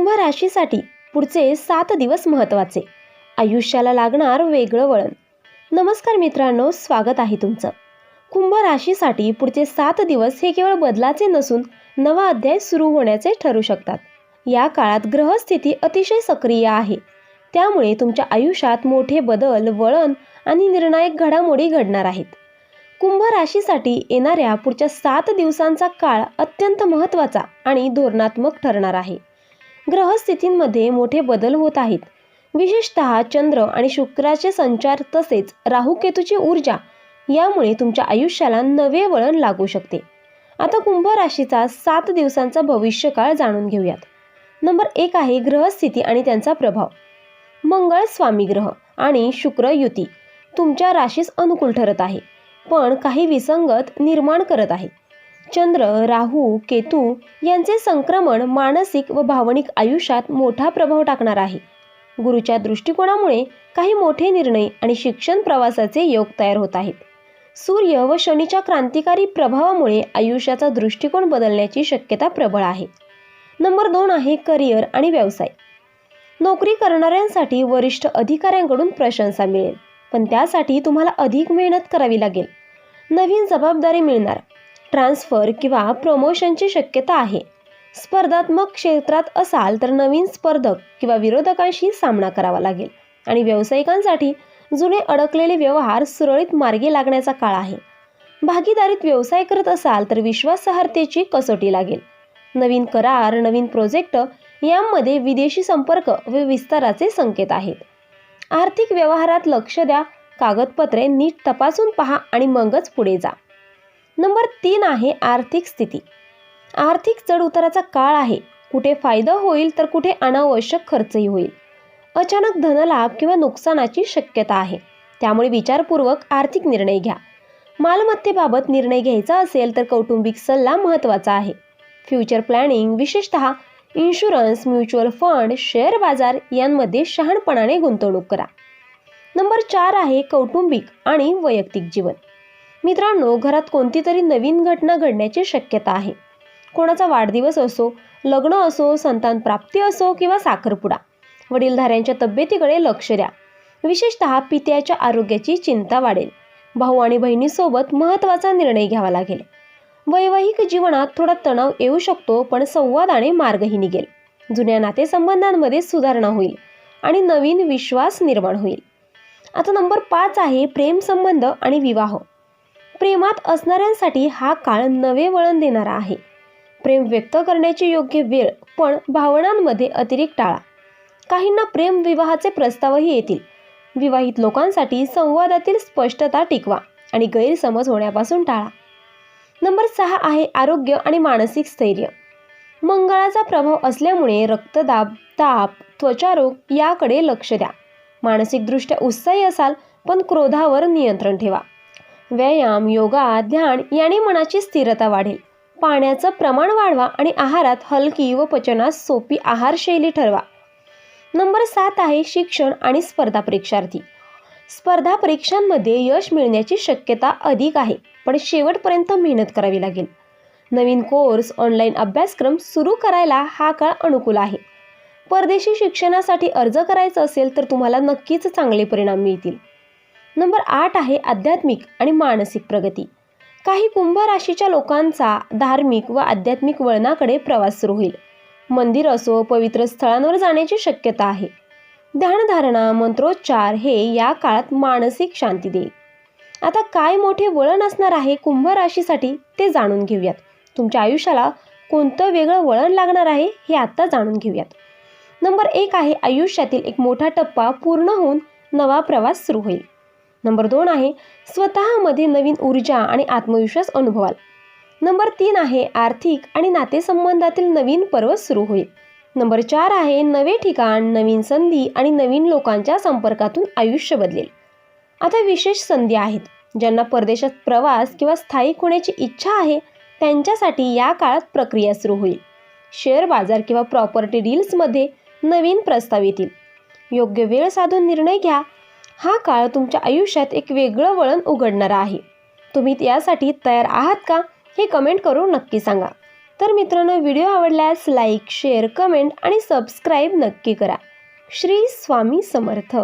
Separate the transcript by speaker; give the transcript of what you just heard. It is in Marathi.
Speaker 1: कुंभ राशीसाठी पुढचे सात दिवस महत्त्वाचे. आयुष्याला लागणार वेगळं वळण. नमस्कार मित्रांनो स्वागत आहे तुमचं. कुंभ राशीसाठी पुढचे सात दिवस हे केवळ बदलाचे नसून नवा अध्याय सुरू होण्याचे ठरू शकतात. या काळात ग्रहस्थिती अतिशय सक्रिय आहे. त्यामुळे तुमच्या आयुष्यात मोठे बदल वळण आणि निर्णायक घडामोडी घडणार आहेत. कुंभ राशीसाठी येणाऱ्या पुढच्या सात दिवसांचा काळ अत्यंत महत्त्वाचा आणि धोरणात्मक ठरणार आहे. ग्रहस्थितींमध्ये मोठे बदल होत आहेत. विशेषतः चंद्र आणि शुक्राचे संचार तसेच राहुकेतूची ऊर्जा यामुळे तुमच्या आयुष्याला नवे वळण लागू शकते. आता कुंभ राशीचा सात दिवसांचा भविष्यकाळ जाणून घेऊयात. नंबर एक आहे ग्रहस्थिती आणि त्यांचा प्रभाव. मंगळ स्वामी ग्रह आणि शुक्र युती तुमच्या राशीस अनुकूल ठरत आहे. पण काही विसंगत निर्माण करत आहे. चंद्र राहू केतू यांचे संक्रमण मानसिक व भावनिक आयुष्यात मोठा प्रभाव टाकणार आहे. गुरुच्या दृष्टिकोनामुळे काही मोठे निर्णय आणि शिक्षण प्रवासाचे योग तयार होत आहेत. सूर्य व शनीच्या क्रांतिकारी प्रभावामुळे आयुष्याचा दृष्टिकोन बदलण्याची शक्यता प्रबळ आहे. नंबर दोन आहे करिअर आणि व्यवसाय. नोकरी करणाऱ्यांसाठी वरिष्ठ अधिकाऱ्यांकडून प्रशंसा मिळेल पण त्यासाठी तुम्हाला अधिक मेहनत करावी लागेल. नवीन जबाबदारी मिळणार. ट्रान्सफर किंवा प्रमोशनची शक्यता आहे. स्पर्धात्मक क्षेत्रात असाल तर नवीन स्पर्धक किंवा विरोधकांशी सामना करावा लागेल. आणि व्यावसायिकांसाठी जुने अडकलेले व्यवहार सुरळीत मार्गी लागण्याचा काळ आहे. भागीदारीत व्यवसाय करत असाल तर विश्वासार्हतेची कसोटी लागेल. नवीन करार नवीन प्रोजेक्ट यामध्ये विदेशी संपर्क व विस्ताराचे संकेत आहेत. आर्थिक व्यवहारात लक्ष द्या कागदपत्रे नीट तपासून पहा आणि मगच पुढे जा. नंबर तीन आहे आर्थिक स्थिती. आर्थिक चढउताराचा काळ आहे. कुठे फायदा होईल तर कुठे अनावश्यक खर्चही होईल. अचानक धनलाभ किंवा नुकसानाची शक्यता आहे. त्यामुळे विचारपूर्वक आर्थिक निर्णय घ्या. मालमत्तेबाबत निर्णय घ्यायचा असेल तर कौटुंबिक सल्ला महत्त्वाचा आहे. फ्युचर प्लॅनिंग विशेषतः इन्शुरन्स म्युच्युअल फंड शेअर बाजार यांमध्ये शहाणपणाने गुंतवणूक करा. नंबर चार आहे कौटुंबिक आणि वैयक्तिक जीवन. मित्रांनो घरात कोणती तरी नवीन घटना घडण्याची शक्यता आहे. कोणाचा वाढदिवस असो लग्न असो संतान प्राप्ती असो किंवा साखरपुडा वडीलधाऱ्यांच्या तब्येतीकडे लक्ष द्या. विशेषतः पित्याच्या आरोग्याची चिंता वाढेल. भाऊ आणि बहिणीसोबत महत्त्वाचा निर्णय घ्यावा लागेल. वैवाहिक जीवनात थोडा तणाव येऊ शकतो पण संवादाने मार्गही निघेल. जुन्या नातेसंबंधांमध्ये सुधारणा होईल आणि नवीन विश्वास निर्माण होईल. आता नंबर पाच आहे प्रेमसंबंध आणि विवाह. प्रेमात असणाऱ्यांसाठी हा काळ नवे वळण देणारा आहे. प्रेम व्यक्त करण्याची योग्य वेळ पण भावनांमध्ये अतिरिक्त टाळा. काहींना प्रेम विवाहाचे प्रस्तावही येतील. विवाहित लोकांसाठी संवादातील स्पष्टता टिकवा आणि गैरसमज होण्यापासून टाळा. नंबर सहा आहे आरोग्य आणि मानसिक स्थैर्य. मंगळाचा प्रभाव असल्यामुळे रक्तदाब ताप त्वचारोग याकडे लक्ष द्या. मानसिकदृष्ट्या उत्साही असाल पण क्रोधावर नियंत्रण ठेवा. व्यायाम योगा ध्यान याने मनाची स्थिरता वाढेल. पाण्याचं प्रमाण वाढवा आणि आहारात हलकी व पचनास सोपी आहारशैली ठरवा. नंबर सात आहे शिक्षण आणि स्पर्धा परीक्षार्थी. स्पर्धा परीक्षांमध्ये यश मिळण्याची शक्यता अधिक आहे पण शेवटपर्यंत मेहनत करावी लागेल. नवीन कोर्स ऑनलाईन अभ्यासक्रम सुरू करायला हा काळ अनुकूल आहे. परदेशी शिक्षणासाठी अर्ज करायचा असेल तर तुम्हाला नक्कीच चांगले परिणाम मिळतील. नंबर आठ आहे आध्यात्मिक आणि मानसिक प्रगती. काही कुंभ राशीच्या लोकांचा धार्मिक व आध्यात्मिक वळणाकडे प्रवास सुरू होईल. मंदिर असो पवित्र स्थळांवर जाण्याची शक्यता आहे. ध्यानधारणा मंत्रोच्चार हे या काळात मानसिक शांती देईल. आता काय मोठे वळण असणार आहे कुंभ राशीसाठी ते जाणून घेऊयात. तुमच्या आयुष्याला कोणतं वेगळं वळण लागणार आहे हे आत्ता जाणून घेऊयात. नंबर एक आहे आयुष्यातील एक मोठा टप्पा पूर्ण होऊन नवा प्रवास सुरू होईल. नंबर दोन आहे स्वतःमध्ये नवीन ऊर्जा आणि आत्मविश्वास अनुभवाल. नंबर तीन आहे आर्थिक आणि नातेसंबंधातील नवीन पर्व सुरू होईल. नंबर चार आहे नवे ठिकाण नवीन संधी आणि नवीन लोकांच्या संपर्कातून आयुष्य बदलेल. आता विशेष संधी आहेत ज्यांना परदेशात प्रवास किंवा स्थायिक होण्याची इच्छा आहे त्यांच्यासाठी या काळात प्रक्रिया सुरू होईल. शेअर बाजार किंवा प्रॉपर्टी डील्समध्ये नवीन प्रस्ताव येतील. योग्य वेळ साधून निर्णय घ्या हा काळ तुमच्या आयुष्यात एक वेगळं वळण उघडणारा आहे. तुम्ही यासाठी तयार आहात का हे कमेंट करून नक्की सांगा. तर मित्रांनो व्हिडिओ आवडल्यास लाईक शेअर कमेंट आणि सबस्क्राईब नक्की करा. श्री स्वामी समर्थ.